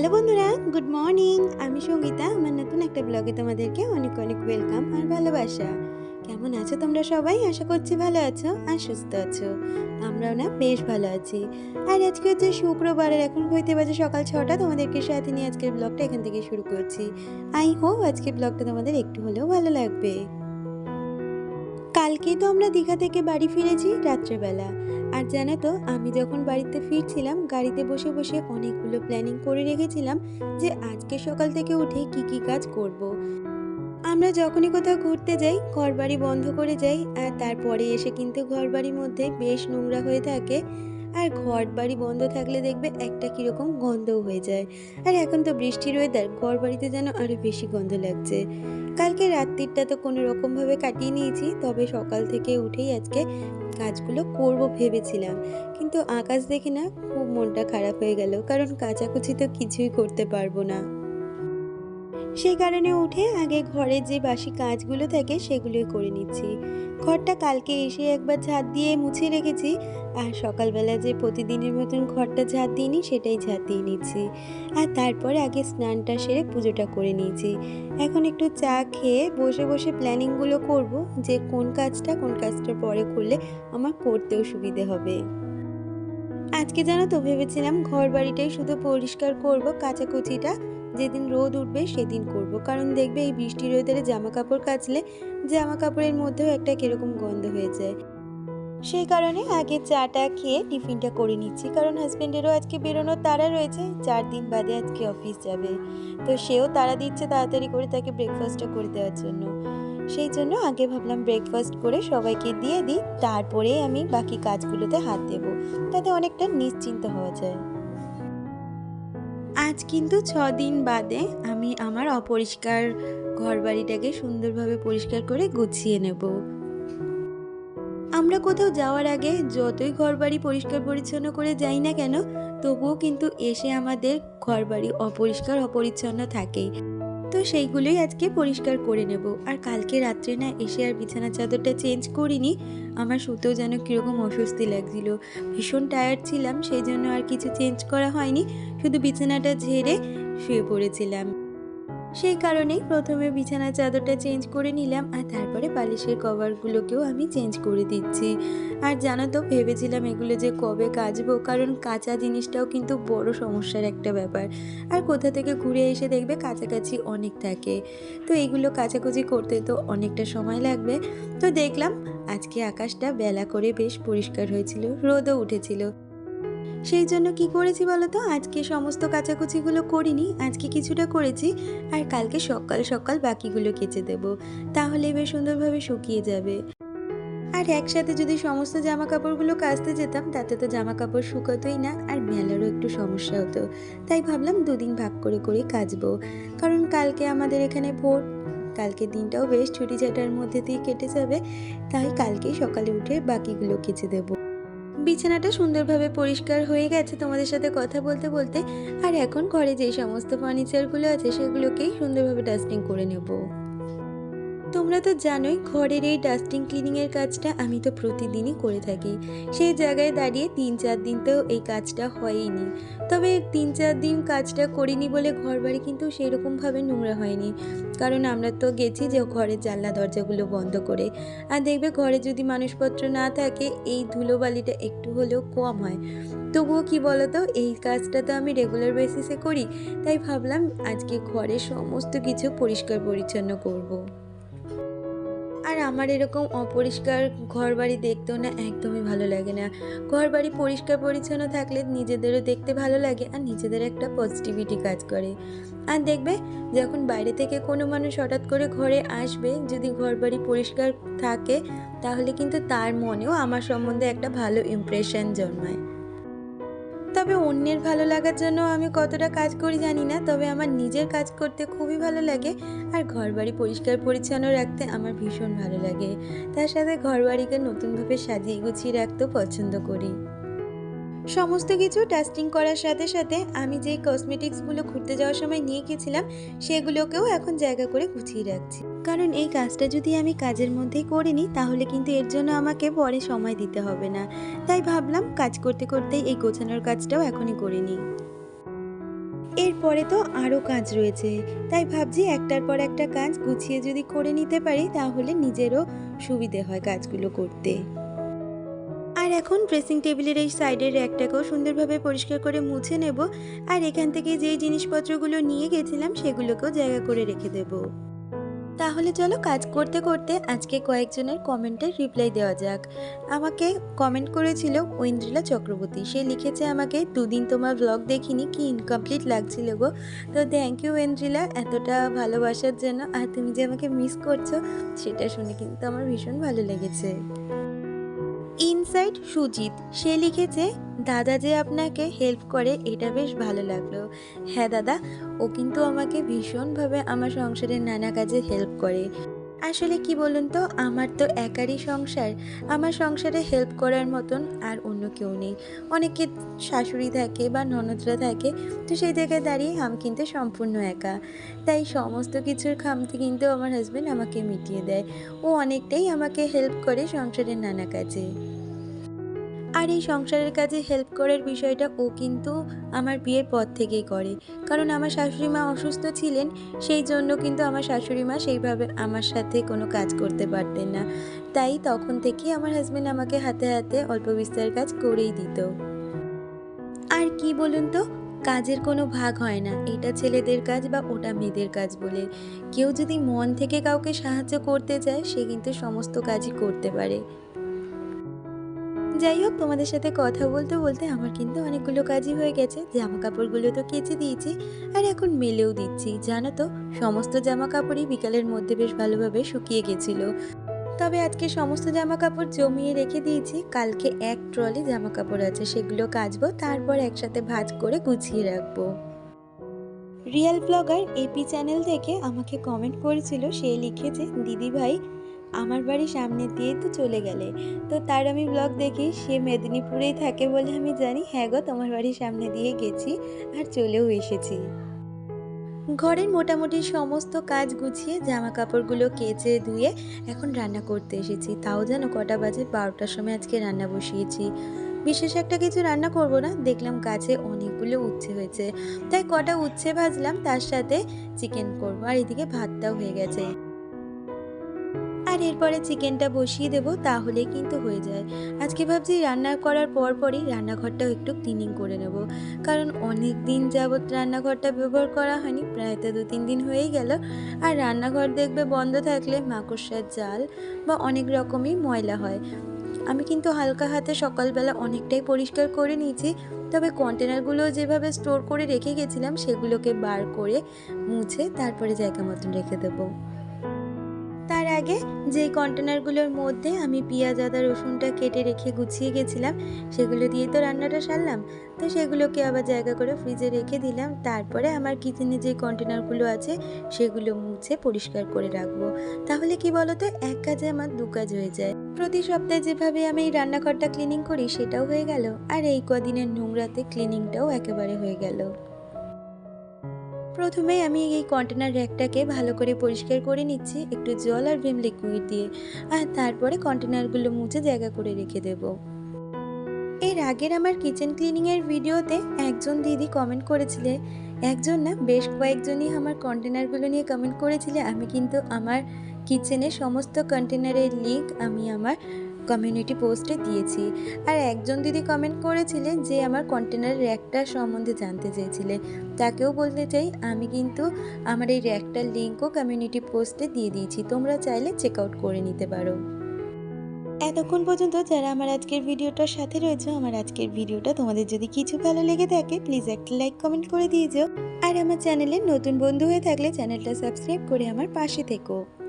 Hello বন্ধুরা, good morning. আমি সঙ্গীতা, আমার নতুন একটা ব্লগে তোমাদেরকে অনেক অনেক ওয়েলকাম আর ভালোবাসা। কেমন আছো তোমরা সবাই? আশা করছি ভালো আছো আর সুস্থ আছো। আমরাও না বেশ ভালো আছি। আর আজকে হচ্ছে শুক্রবার আর এখন হইতে বাজে সকাল ছটা। তোমাদেরকে সাথে নিয়ে আজকের ব্লগটা এখান থেকে শুরু করছি। আই হোপ আজকের ব্লগটা তোমাদের একটু হলেও ভালো লাগবে। কালকেই তো আমরা দীঘা থেকে বাড়ি ফিরেছি রাত্রেবেলা আর জানো তো, আমি যখন বাড়িতে ফিরছিলাম, গাড়িতে বসে বসে অনেকগুলো প্ল্যানিং করে রেখেছিলাম যে আজকে সকাল থেকে উঠে কি কি কাজ করব। আমরা যখনই কোথাও ঘুরতে যাই ঘর বাড়ি বন্ধ করে যাই, আর তারপরে এসে কিন্তু ঘর বাড়ির মধ্যে বেশ নোংরা হয়ে থাকে আর ঘর বাড়ি বন্ধ থাকলে দেখবে একটা কীরকম গন্ধও হয়ে যায়। আর এখন তো বৃষ্টির ওয়েদার ঘর বাড়িতে যেন আরও বেশি গন্ধ লাগছে। কালকে রাত্রিটা তো কোনো রকমভাবে কাটিয়ে নিয়েছি, তবে সকাল থেকে উঠেই আজকে কাজগুলো করব ভেবেছিলাম। কিন্তু আকাশ দেখে না খুব মনটা খারাপ হয়ে গেল, কারণ কাচাকুচি তো কিছুই করতে পারব না। সেই কারণে উঠে আগে ঘরে যে বাসি কাজগুলো থাকে সেগুলোই করে নিচ্ছি। ঘরটা কালকে এসে একবার ঝাঁট দিয়ে মুছে রেখেছি আর সকালবেলা যে প্রতিদিনের মতন ঘরটা ঝাঁট দিইনি, সেটাই ঝাঁট দিয়ে নিচ্ছি। আর তারপরে আগে স্নানটা সেরে পুজোটা করে নিয়েছি। এখন একটু চা খেয়ে বসে বসে প্ল্যানিংগুলো করব যে কোন কাজটা কোন কাজটা পরে করলে আমার করতেও সুবিধে হবে। আজকে জানো তো ভেবেছিলাম ঘর বাড়িটাই শুধু পরিষ্কার করব, কাচাকুচিটা যেদিন রোদ উঠবে সেদিন করব। কারণ দেখবে এই বৃষ্টির ওয়েদারে জামা কাপড় কাচলে জামা কাপড়ের মধ্যেও একটা কীরকম গন্ধ হয়ে যায়। সেই কারণে আগে চাটা খেয়ে টিফিনটা করে নিচ্ছি। কারণ হাজব্যান্ডেরও আজকে বেরোনোর তাড়া রয়েছে, চার দিন বাদে আজকে অফিস যাবে। তো সেও তাড়া দিচ্ছে তাড়াতাড়ি করে তাকে ব্রেকফাস্টটা করে দেওয়ার জন্য। সেই জন্য আগে ভাবলাম ব্রেকফাস্ট করে সবাইকে দিয়ে দিই, তারপরে আমি বাকি কাজগুলোতে হাত দেব। তাতে অনেকটা নিশ্চিন্ত হওয়া যায়। আজ কিন্তু ছ দিন বাদে আমি আমার অপরিষ্কার ঘর বাড়িটাকে সুন্দরভাবে পরিষ্কার করে গুছিয়ে নেব। আমরা কোথাও যাওয়ার আগে যতই ঘর বাড়ি পরিষ্কার পরিচ্ছন্ন করে যাই না কেন, তবুও কিন্তু এসে আমাদের ঘর বাড়ি অপরিষ্কার, অপরিচ্ছন্ন থাকেই তো সেইগুলোই আজকে পরিষ্কার করে নেব। আর কালকে রাত্রে না এসে আর বিছানা চাদরটা চেঞ্জ করিনি, আমার শুতেও যেন কীরকম অস্বস্তি লাগছিল। ভীষণ টায়ার্ড ছিলাম, সেই জন্য আর কিছু চেঞ্জ করা হয়নি। শুধু বিছানাটা ঝেড়ে শুয়ে পড়েছিলাম। সেই কারণেই প্রথমে বিছানা চাদরটা চেঞ্জ করে নিলাম আর তারপরে বালিশের কভারগুলোকেও আমি চেঞ্জ করে দিচ্ছি। আর জানো তো, ভেবেছিলাম এগুলো যে কবে কাচবো, কারণ কাঁচা জিনিসটাও কিন্তু বড় সমস্যার একটা ব্যাপার। আর কোথা থেকে ঘুরে এসে দেখবে কাছাকাছি অনেক থাকে। তো এগুলো কাচাকুচি করতে তো অনেকটা সময় লাগবে। তো দেখলাম আজকে আকাশটা বেলা করে বেশ পরিষ্কার হয়েছিল, রোদও উঠেছিল। সেই জন্য কি করেছি বলো তো? আজকে সমস্ত কাচাকুচিগুলো করিনি, আজকে কিছুটা করেছি, আর কালকে সকাল সকাল বাকিগুলো কেচে দেব। তাহলে বেশ সুন্দরভাবে শুকিয়ে যাবে। আর একসাথে যদি সমস্ত জামা কাপড়গুলো কাচতে যেতাম, তাতে তো জামা কাপড় শুকোতোই না, আর মেলারও একটু সমস্যা হতো। তাই ভাবলাম দুদিন ভাগ করে করে কাচবো। কারণ কালকে আমাদের এখানে ভোট কালকে দিনটাও বেশ ছুটি ছাটার মধ্যে দিয়ে কেটে যাবে, তাই কালকেই সকালে উঠে বাকিগুলো কেচে দেবো। বিছানাটা সুন্দরভাবে পরিষ্কার হয়ে গেছে তোমাদের সাথে কথা বলতে বলতে। আর এখন ঘরে যে সমস্ত ফার্নিচারগুলো আছে সেগুলোকেই সুন্দরভাবে ডাস্টিং করে নেব। তোমরা তো জানোই ঘরের এই ডাস্টিং ক্লিনিংয়ের কাজটা আমি তো প্রতিদিনই করে থাকি। সেই জায়গায় দাঁড়িয়ে তিন চার দিন তো এই কাজটা হয়ইনি। তবে তিন চার দিন কাজটা করিনি বলে ঘর বাড়ি কিন্তু সেরকমভাবে নোংরা হয়নি। কারণ আমরা তো গেছি যে ঘরের জানলা দরজাগুলো বন্ধ করে। আর দেখবে ঘরে যদি মানুষপত্র না থাকে, এই ধুলোবালিটা একটু হলেও কম হয়। তবুও কি বলতো, এই কাজটা তো আমি রেগুলার বেসিসে করি। তাই ভাবলাম আজকে ঘরের সমস্ত কিছু পরিষ্কার পরিচ্ছন্ন করব। আমার এরকম অপরিষ্কার ঘর বাড়ি দেখতেও না একদমই ভালো লাগে না। ঘর বাড়ি পরিষ্কার পরিচ্ছন্ন থাকলে নিজেদেরও দেখতে ভালো লাগে আর নিজেদের একটা পজিটিভিটি কাজ করে। আর দেখবে, যখন বাইরে থেকে কোনো মানুষ হঠাৎ করে ঘরে আসবে, যদি ঘর বাড়ি পরিষ্কার থাকে, তাহলে কিন্তু তার মনেও আমার সম্বন্ধে একটা ভালো ইমপ্রেশন জন্মায়। তবে অন্যের ভালো লাগার জন্য আমি কতটা কাজ করি জানি না, তবে আমার নিজের কাজ করতে খুবই ভালো লাগে আর ঘর বাড়ি পরিষ্কার পরিচ্ছন্ন রাখতে আমার ভীষণ ভালো লাগে। তার সাথে ঘর বাড়িকে নতুনভাবে সাজিয়ে গুছিয়ে রাখতেও পছন্দ করি। সমস্ত কিছু ডাস্টিং করার সাথে সাথে আমি যেই কসমেটিক্সগুলো ঘুরতে যাওয়ার সময় নিয়ে গেছিলাম, সেগুলোকেও এখন জায়গা করে গুছিয়ে রাখছি। কারণ এই কাজটা যদি আমি কাজের মধ্যেই করে নিই, তাহলে কিন্তু এর জন্য আমাকে পরে সময় দিতে হবে না। তাই ভাবলাম কাজ করতে করতেই এই গোছানোর কাজটাও এখনই করে নিই। এরপরে তো আরও কাজ রয়েছে। তাই ভাবছি একটার পর একটা কাজ গুছিয়ে যদি করে নিতে পারি, তাহলে নিজেরও সুবিধে হয় কাজগুলো করতে। আর এখন ড্রেসিং টেবিলের এই সাইডের র্যাকটাকেও সুন্দরভাবে পরিষ্কার করে মুছে নেব। আর এখান থেকে যেই জিনিসপত্রগুলো নিয়ে গেছিলাম, সেগুলোকেও জায়গা করে রেখে দেব। তাহলে চলো কাজ করতে করতে আজকে কয়েকজনের কমেন্টের রিপ্লাই দেওয়া যাক। আমাকে কমেন্ট করেছিল ঐন্দ্রিলা চক্রবর্তী। সে লিখেছে আমাকে, দুদিন তোমার ব্লগ দেখিনি, কি ইনকমপ্লিট লাগছিল গো। তো থ্যাংক ইউ ঐন্দ্রিলা, এতটা ভালোবাসার জন্য। আর তুমি যে আমাকে মিস করছ, সেটা শুনে কিন্তু আমার ভীষণ ভালো লেগেছে। ইনসাইড সুজিত। সে লিখেছে, দাদা যে আপনাকে হেল্প করে, এটা বেশ ভালো লাগল। হ্যাঁ দাদা, ও কিন্তু আমাকে ভীষণভাবে আমার সংসারের নানা কাজে হেল্প করে। আসলে কি বলুন তো, আমার তো একারই সংসার। আমার সংসারে হেল্প করার মতন আর অন্য কেউ নেই। অনেকে শাশুড়ি থাকে বা ননদরা থাকে, তো সেই জায়গায় দাঁড়িয়ে আমি কিন্তু সম্পূর্ণ একা। তাই সমস্ত কিছুর খামতি কিন্তু আমার হাজব্যান্ড আমাকে মিটিয়ে দেয়। ও অনেকটাই আমাকে হেল্প করে সংসারের নানা কাজে। আর এই সংসারের কাজে হেল্প করার বিষয়টা ও কিন্তু আমার বিয়ের পর থেকেই করে। কারণ আমার শাশুড়ি মা অসুস্থ ছিলেন, সেই জন্য কিন্তু আমার শাশুড়ি মা সেইভাবে আমার সাথে কোনো কাজ করতে পারতেন না। তাই তখন থেকেই আমার হাজব্যান্ড আমাকে হাতে হাতে অল্প বিস্তার কাজ করেই দিত। আর কি বলুন তো, কাজের কোনো ভাগ হয় না। এটা ছেলেদের কাজ বা ওটা মেয়েদের কাজ বলে। কেউ যদি মন থেকে কাউকে সাহায্য করতে চায়, সে কিন্তু সমস্ত কাজই করতে পারে। যাই হোক, তোমাদের সাথে কথা বলতে বলতে আমার কিন্তু অনেকগুলো কাজই হয়ে গেছে। জামা কাপড়গুলো তো কেচে দিয়েছি আর এখন মেলেও দিচ্ছি। জানো তো, সমস্ত জামা কাপড়ই বিকালের মধ্যে বেশ ভালোভাবে শুকিয়ে গেছিল। তবে আজকে সমস্ত জামা কাপড় জমিয়ে রেখে দিয়েছি। কালকে এক ট্রলি জামা কাপড় আছে, সেগুলো কাচবো, তারপর একসাথে ভাজ করে গুছিয়ে রাখব। রিয়েল ব্লগার এপি চ্যানেল থেকে আমাকে কমেন্ট করেছিল, সে লিখেছে দিদি ভাই আমার বাড়ির সামনে দিয়ে তো চলে গেলে। তো তার আমি ব্লগ দেখি, সে মেদিনীপুরেই থাকে বলে আমি জানি হ্যাঁ গো, তোমার বাড়ির সামনে দিয়ে গেছি আর চলেও এসেছি। ঘরের মোটামুটি সমস্ত কাজ গুছিয়ে জামা কাপড়গুলো কেচে ধুয়ে এখন রান্না করতে এসেছি। তাও যেন কটা বাজে, বারোটার সময় আজকে রান্না বসিয়েছি। বিশেষ একটা কিছু রান্না করব না, দেখলাম কাছে অনেকগুলো উচ্ছে হয়েছে। তাই কটা উচ্ছে ভাজলাম, তার সাথে চিকেন করব। আর এদিকে ভাতটাও হয়ে গেছে। এরপরে চিকেনটা বসিয়ে দেব তাহলে কিন্তু হয়ে যায়। আজকে ভাবছি রান্না করার পর পরই রান্নাঘরটাও একটু ক্লিনিং করে নেব। কারণ অনেক দিন যাবৎ রান্নাঘরটা ব্যবহার করা হয়নি, প্রায় তো দু তিন দিন হয়েই গেল। আর রান্নাঘর দেখবে বন্ধ থাকলে মাকড়সার জাল বা অনেক রকমই ময়লা হয়। আমি কিন্তু হালকা হাতে সকালবেলা অনেকটাই পরিষ্কার করে নিয়েছি, তবে কন্টেনারগুলো যেভাবে স্টোর করে রেখে গেছিলাম, সেগুলোকে বার করে মুছে তারপরে জায়গা মতন রেখে দেবো। তার আগে যে কন্টেনারগুলোর মধ্যে আমি পেঁয়াজ, আদা, রসুনটা কেটে রেখে গুছিয়ে গেছিলাম, সেগুলো দিয়ে তো রান্নাটা সারলাম। তো সেগুলোকে আবার জায়গা করে ফ্রিজে রেখে দিলাম। তারপরে আমার কিচেনে যে কন্টেনারগুলো আছে, সেগুলো মুছে পরিষ্কার করে রাখব। তাহলে কি বলতো, এক কাজে আমার দু কাজ হয়ে যায়। প্রতি সপ্তাহে যেভাবে আমি এই রান্নাঘরটা ক্লিনিং করি, সেটাও হয়ে গেল। আর এই কদিনের নোংরাতে ক্লিনিংটাও একেবারে হয়ে গেল। প্রথমে আমি এই কন্টেনার র্যাকটাকে ভালো করে পরিষ্কার করে নিচ্ছি, একটু জল আর ভিম লিকুইড দিয়ে। আর তারপরে কন্টেনারগুলো মুছে জায়গা করে রেখে দেব। এর আগের আমার কিচেন ক্লিনিংয়ের ভিডিওতে একজন দিদি কমেন্ট করেছিলে একজন না, বেশ কয়েকজনই আমার কন্টেনারগুলো নিয়ে কমেন্ট করেছিলে। আমি কিন্তু আমার কিচেনের সমস্ত কন্টেনারের লিঙ্ক আমি আমার কমিউনিটি পোস্টে দিয়েছি। আর একজন দিদি কমেন্ট করেছিলেন যে, আমার কন্টেনার র্যাকটার সম্বন্ধে জানতে চেয়েছিলে। তাকেও বলতে চাই, আমি কিন্তু আমার এই র্যাকটার লিঙ্কও কমিউনিটি পোস্টে দিয়ে দিয়েছি। তোমরা চাইলে চেক আউট করে নিতে পারো। এতক্ষণ পর্যন্ত যারা আমার আজকের ভিডিওটার সাথে রয়েছে, আমার আজকের ভিডিওটা তোমাদের যদি কিছু ভালো লেগে থাকে প্লিজ একটা লাইক কমেন্ট করে দিয়ে যাও। আর আমার চ্যানেলে নতুন বন্ধু হয়ে থাকলে চ্যানেলটা সাবস্ক্রাইব করে আমার পাশে থেকো।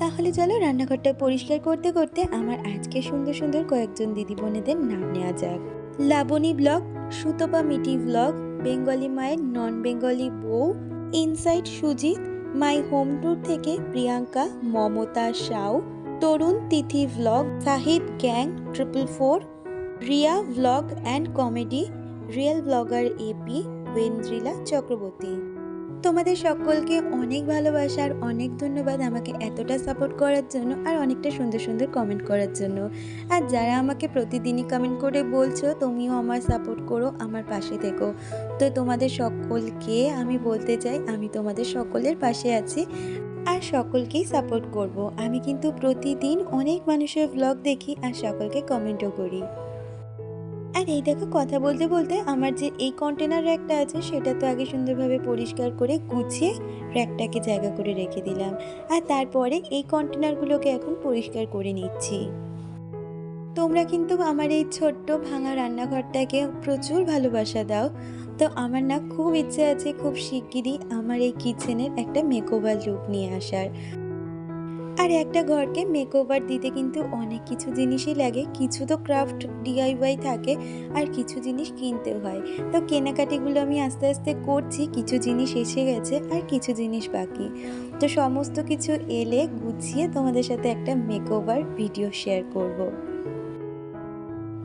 তাহলে চলো রান্নাঘরটা পরিষ্কার করতে করতে আমার আজকে সুন্দর সুন্দর কয়েকজন দিদি বোনেদের নাম নেওয়া যাক। লাবণী ব্লগ, সুতপা মিটি ব্লগ, বেঙ্গলি মায়ের নন বেঙ্গলি বউ, inside Sujit, my home tour থেকে Priyanka, Mamata Sau, Tarun Tithi vlog Sahid gang, triple four, Riya vlog and comedy real blogger AP Oindrila Chakraborty. তোমাদের সকলকে অনেক ভালোবাসা আর অনেক ধন্যবাদ আমাকে এতটা সাপোর্ট করার জন্য আর অনেকটা সুন্দর সুন্দর কমেন্ট করার জন্য। আর যারা আমাকে প্রতিদিনই কমেন্ট করে বলছো, তুমিও আমার সাপোর্ট করো, আমার পাশে থেকো। তো তোমাদের সকলকে আমি বলতে চাই, আমি তোমাদের সকলের পাশে আছি আর সকলকেই সাপোর্ট করব। আমি কিন্তু প্রতিদিন অনেক মানুষের ব্লগ দেখি আর সকলকে কমেন্টও করি। আর এই দেখো কথা বলতে বলতে আমার যে এই কন্টেনার র্যাকটা আছে, সেটা তো আগে সুন্দরভাবে পরিষ্কার করে গুছিয়ে র্যাকটাকে জায়গা করে রেখে দিলাম। আর তারপরে এই কন্টেনারগুলোকে এখন পরিষ্কার করে নিচ্ছি। তোমরা কিন্তু আমার এই ছোট্ট ভাঙা রান্নাঘরটাকে প্রচুর ভালোবাসা দাও। তো আমার না খুব ইচ্ছে আছে খুব শিগগিরই আমার এই কিচেনের একটা মেকওভার লুক নিয়ে আসার। আর একটা ঘরকে মেকওভার দিতে কিন্তু অনেক কিছু জিনিসই লাগে। কিছু তো ক্রাফট ডিআইওয়াই থাকে আর কিছু জিনিস কিনতে হয়। তো কেনাকাটিগুলো আমি আস্তে আস্তে করছি, কিছু জিনিস এসে গেছে আর কিছু জিনিস বাকি। তো সমস্ত কিছু এলে গুছিয়ে তোমাদের সাথে একটা মেকওভার ভিডিও শেয়ার করব।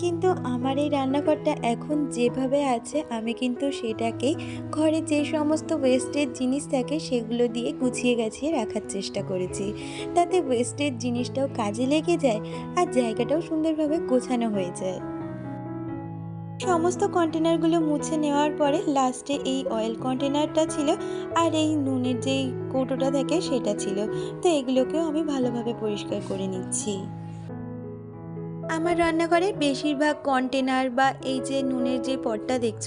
কিন্তু আমার এই রান্নাঘরটা এখন যেভাবে আছে, আমি কিন্তু সেটাকে ঘরে যে সমস্ত ওয়েস্টের জিনিস থাকে সেগুলো দিয়ে গুছিয়ে গাছিয়ে রাখার চেষ্টা করেছি। তাতে ওয়েস্টের জিনিসটাও কাজে লেগে যায় আর জায়গাটাও সুন্দরভাবে গোছানো হয়ে যায়। সমস্ত কন্টেনারগুলো মুছে নেওয়ার পরে লাস্টে এই অয়েল কন্টেনারটা ছিল আর এই নুনের যেই কৌটোটা থাকে সেটা ছিল। তো এগুলোকেও আমি ভালোভাবে পরিষ্কার করে নিচ্ছি। আমার রান্নাঘরে বেশিরভাগ কন্টেনার বা এই যে নুনের যে পটটা দেখছ,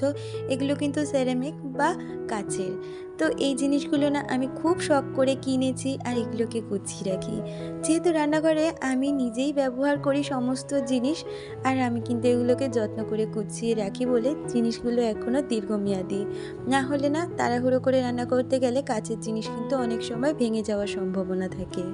এগুলো কিন্তু সেরামিক বা কাচের। তো এই জিনিসগুলো না আমি খুব শখ করে কিনেছি আর এগুলোকে গুছিয়ে রাখি। যেহেতু রান্নাঘরে আমি নিজেই ব্যবহার করি সমস্ত জিনিস, আর আমি কিন্তু এগুলোকে যত্ন করে গুছিয়ে রাখি বলে জিনিসগুলো এখনও দীর্ঘমেয়াদী। না হলে না তাড়াহুড়ো করে রান্না করতে গেলে কাচের জিনিস কিন্তু অনেক সময় ভেঙে যাওয়ার সম্ভাবনা থাকে।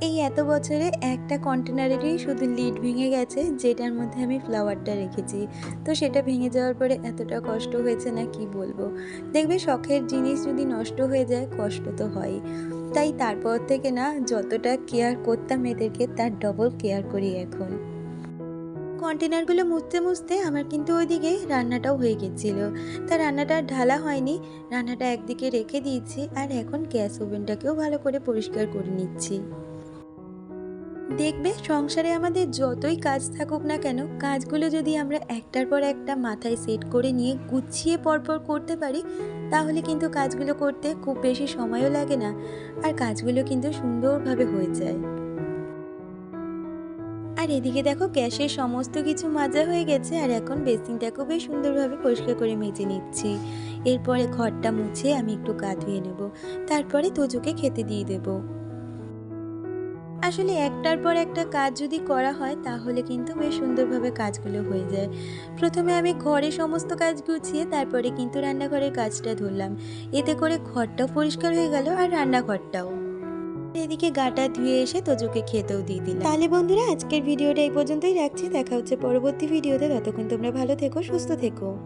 এই এত বছরে একটা কন্টেনারেরই শুধু লিড ভেঙে গেছে, যেটার মধ্যে আমি ফ্লাওয়ারটা রেখেছি। তো সেটা ভেঙে যাওয়ার পরে এতটা কষ্ট হয়েছে না কি বলব? দেখবে শখের জিনিস যদি নষ্ট হয়ে যায়, কষ্ট তো হয় তাই তারপর থেকে না, যতটা কেয়ার করতাম এদেরকে, তার ডবল কেয়ার করি এখন। কন্টেনারগুলো মুছতে মুছতে আমার কিন্তু ওইদিকে রান্নাটাও হয়ে গেছিল। তা রান্নাটা ঢালা হয়নি, রান্নাটা একদিকে রেখে দিয়েছি, আর এখন গ্যাস ওভেনটাকেও ভালো করে পরিষ্কার করে নিচ্ছি। দেখবে সংসারে আমাদের যতই কাজ থাকুক না কেন, কাজগুলো যদি আমরা একটার পর একটা মাথায় সেট করে নিয়ে গুছিয়ে পরপর করতে পারি, তাহলে কিন্তু কাজগুলো করতে খুব বেশি সময়ও লাগে না। আর কাজগুলো কিন্তু সুন্দরভাবে হয়ে যায়। আর এদিকে দেখো গ্যাসের সমস্ত কিছু মাজা হয়ে গেছে, আর এখন বেসিনটাকেও বেশ সুন্দরভাবে পরিষ্কার করে মেজে নিচ্ছি। এরপরে ঘরটা মুছে আমি একটু গা ধুয়ে নেব। তারপরে তোজুকে খেতে দিয়ে দেবো। আসলে একটার পর একটা কাজ যদি করা হয়, তাহলে কিন্তু বেশ সুন্দরভাবে কাজগুলো হয়ে যায়। প্রথমে আমি ঘরে সমস্ত কাজ গুছিয়ে, তারপরে কিন্তু রান্নাঘরের কাজটা ধরলাম। এতে করে ঘরটাও পরিষ্কার হয়ে গেল আর রান্নাঘরটাও। এদিকে গাটা ধুয়ে এসে তোজোকে খেতেও দিয়ে দিলাম। তাহলে বন্ধুরা, আজকের ভিডিওটা এই পর্যন্তই রাখছি। দেখা হচ্ছে পরবর্তী ভিডিওতে। ততক্ষণ তোমরা ভালো থেকো, সুস্থ থেকো।